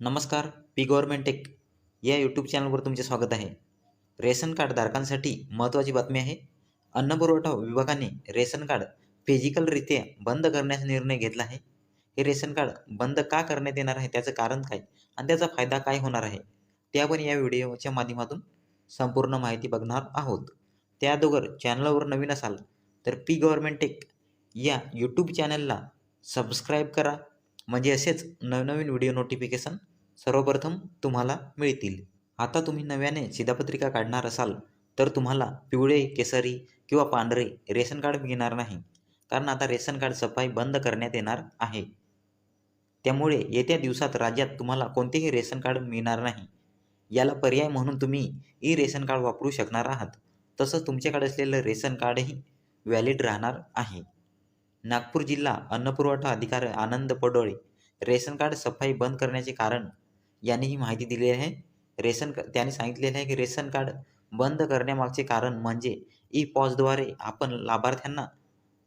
नमस्कार P government tech या YouTube चॅनलवर तुमचे स्वागत आहे. रेशन कार्ड धारकांसाठी महत्त्वाची बातमी आहे. अन्न पुरवठा विभागाने रेशन कार्ड फिजिकलरित्या बंद करण्याचा निर्णय घेतला आहे. हे रेशन कार्ड बंद का करण्यात येणार आहे? त्याचं कारण काय? आणि त्याचा फायदा काय होणार आहे? ते आपण या व्हिडिओच्या माध्यमातून संपूर्ण माहिती बघणार आहोत. त्या अगोदर चॅनलवर नवीन असाल तर पी गव्हर्मेंट टेक या यूट्यूब चॅनलला सबस्क्राईब करा. म्हणजे असेच नवनवीन व्हिडिओ नोटिफिकेशन सर्वप्रथम तुम्हाला मिळतील. आता तुम्ही नव्याने शिधापत्रिका काढणार असाल तर तुम्हाला पिवळे केसरी किंवा पांढरे रेशन कार्ड मिळणार नाही. कारण आता रेशन कार्ड सफाई बंद करण्यात येणार आहे. त्यामुळे येत्या दिवसात राज्यात तुम्हाला कोणतेही रेशन कार्ड मिळणार नाही. याला पर्याय म्हणून तुम्ही ई रेशन कार्ड वापरू शकणार आहात. तसंच तुमच्याकडे असलेलं रेशन कार्डही व्हॅलिड राहणार आहे. नागपूर जिल्हा अन्नपुरवठा अधिकारी आनंद पडोळे रेशन कार्ड सफाई बंद करण्याचे कारण यांनी ही माहिती दिली आहे. रेशन त्यांनी सांगितलेलं आहे की रेशन कार्ड बंद करण्यामागचे कारण म्हणजे ई पॉजद्वारे आपण लाभार्थ्यांना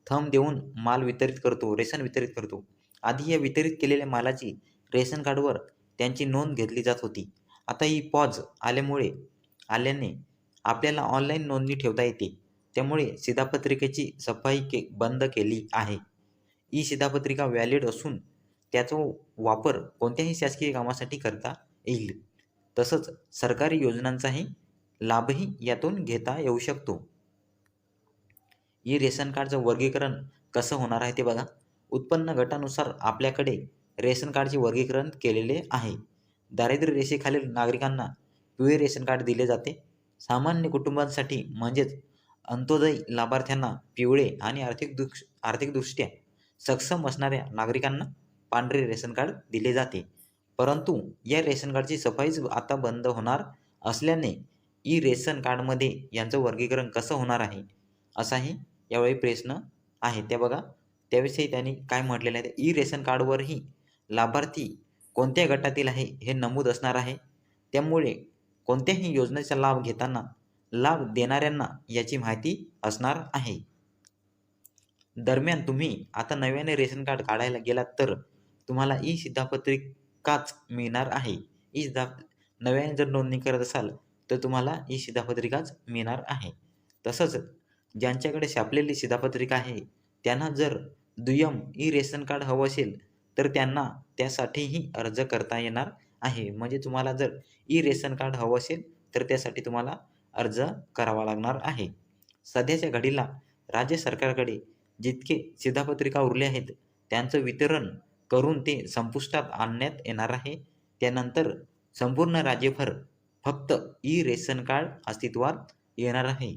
थंब देऊन माल वितरित करतो रेशन वितरित करतो. आधी या वितरित केलेल्या मालाची रेशन कार्डवर त्यांची नोंद घेतली जात होती. आता ई पॉज आल्यामुळे आल्याने आपल्याला ऑनलाईन नोंदणी ठेवता येते. त्यामुळे शिधापत्रिकेची सफाई के बंद केली आहे. ई शिधापत्रिका व्हॅलिड असून त्याचा वापर कोणत्याही शासकीय कामासाठी करता येईल. तसंच सरकारी योजनांचाही लाभही यातून घेता येऊ शकतो. ई रेशन कार्डचं वर्गीकरण कसं होणार आहे ते बघा. उत्पन्न गटानुसार आपल्याकडे रेशन कार्डचे वर्गीकरण केलेले आहे. दारिद्र्य रेषेखालील नागरिकांना पिवळे रेशन कार्ड दिले जाते. सामान्य कुटुंबांसाठी म्हणजेच अंत्योदय लाभार्थ्यांना पिवळे आणि आर्थिक दृक्ष आर्थिकदृष्ट्या सक्षम असणाऱ्या नागरिकांना पांढरे रेशन कार्ड दिले जाते. परंतु या रेशन कार्डची सफाईच आता बंद होणार असल्याने ई रेशन कार्डमध्ये यांचं वर्गीकरण कसं होणार आहे असाही यावेळी प्रश्न आहे. त्या बघा त्याविषयी त्यांनी काय म्हटलेलं आहे ई रेशन कार्डवरही लाभार्थी कोणत्या गटातील आहे हे नमूद असणार आहे. त्यामुळे कोणत्याही योजनेचा लाभ घेताना लाभ देणाऱ्यांना याची माहिती असणार आहे. दरम्यान तुम्ही आता नव्याने रेशन कार्ड काढायला गेलात तर तुम्हाला ई शिधापत्रिकाच मिळणार आहे. ई शिधा नव्याने जर नोंदणी करत असाल तर तुम्हाला ई शिधापत्रिकाच मिळणार आहे. तसंच ज्यांच्याकडे छापलेली शिधापत्रिका आहे त्यांना जर दुय्यम ई रेशन कार्ड हवं असेल तर त्यांना त्यासाठीही अर्ज करता येणार आहे. म्हणजे तुम्हाला जर ई रेशन कार्ड हवं असेल तर त्यासाठी तुम्हाला अर्ज करावा लागणार आहे. सध्याच्या घडीला राज्य सरकारकडे जितके शिधापत्रिका उरले आहेत त्यांचं वितरण करून ते संपुष्टात आणण्यात येणार आहे. त्यानंतर संपूर्ण राज्यभर फक्त ई रेशन कार्ड अस्तित्वात येणार आहे.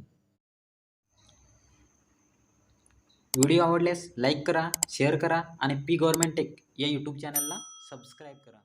व्हिडिओ आवडल्यास लाईक करा शेअर करा आणि पी गव्हर्मेंट टेक या यूट्यूब चॅनलला सबस्क्राईब करा.